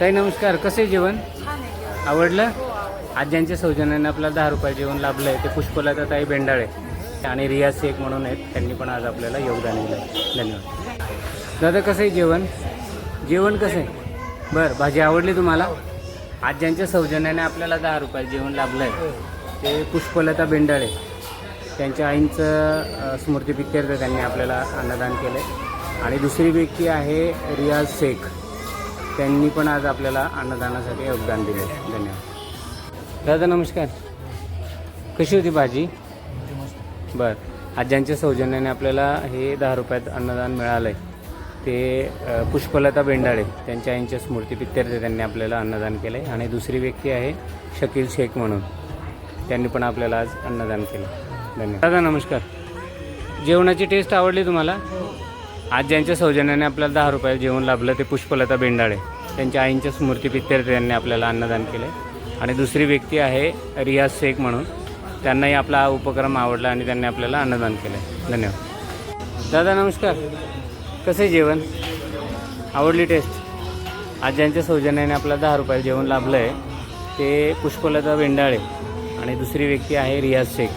ताई नमस्कार. कसं आहे जेवण? आवडलं? आज ज्यांच्या सौजन्याने आपल्याला दहा रुपये जेवण लाभलं आहे ते पुष्पलता ताई बेंडाळे आणि रियाज शेख म्हणून आहेत. त्यांनी पण आज आपल्याला योगदान दिलं आहे धन्यवाद. दादा कसं आहे जेवण? जेवण कसं आहे? बरं भाजी आवडली तुम्हाला? आज ज्यांच्या सौजन्याने आपल्याला दहा रुपये जेवण लाभलं आहे ते पुष्पलता बेंडाळे त्यांच्या आईंचं अ, स्मृतिप्रित्यर्थ त्यांनी आपल्याला अन्नदान केलं आहे आणि दुसरी व्यक्ती आहे रियाज शेख. त्यांनी पण आज आपल्याला अन्नदानासाठी योगदान दिले. धन्यवाद. दादा नमस्कार. कशी होती भाजी? बर. आज ज्यांच्या सौजन्याने आपल्याला हे दहा रुपयात अन्नदान मिळालं आहे ते पुष्पलता बेंडाळे त्यांच्या आईंच्या स्मृतिप्रित्यर्थ त्यांनी आपल्याला अन्नदान केलं आहे आणि दुसरी व्यक्ती आहे शकील शेख म्हणून. त्यांनी पण आपल्याला आज अन्नदान केलं धन्यवाद. दादा नमस्कार. जेवणाची टेस्ट आवडली तुम्हाला? आज ज्यांच्या सौजन्याने आपल्याला दहा रुपये जेवण लाभलं ते पुष्पलता बेंडाळे. त्यांच्या आईंच्या स्मृतिप्रित्यर्थ त्यांनी आपल्याला अन्नदान केलं आणि दुसरी व्यक्ती आहे रियाज शेख म्हणून. त्यांनाही आपला हा उपक्रम आवडला आणि त्यांनी आपल्याला अन्नदान केलं धन्यवाद. दादा नमस्कार. कसं आहे जेवण? आवडली टेस्ट आज ज्यांच्या सौजन्याने आपल्याला दहा रुपये जेवण लाभलं आहे ते पुष्पलता बेंडाळे आणि दुसरी व्यक्ती आहे रियाज शेख.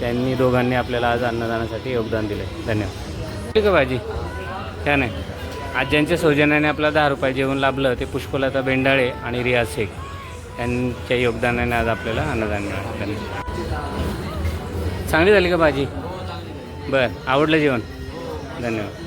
त्यांनी दोघांनी आपल्याला आज अन्नदानासाठी योगदान दिलं आहे धन्यवाद. ठीक आहे भाजी? छान आहे. आज्यांच्या सौजन्याने आपला दहा रुपये जेवण लाभलं ते पुष्पलता बेंडाळे आणि रियाज शेख. यांच्या योगदानाने आज आपल्याला अन्नदान मिळालं. धन्यवाद. चांगली झाली का भाजी? बरं आवडलं जेवण? धन्यवाद.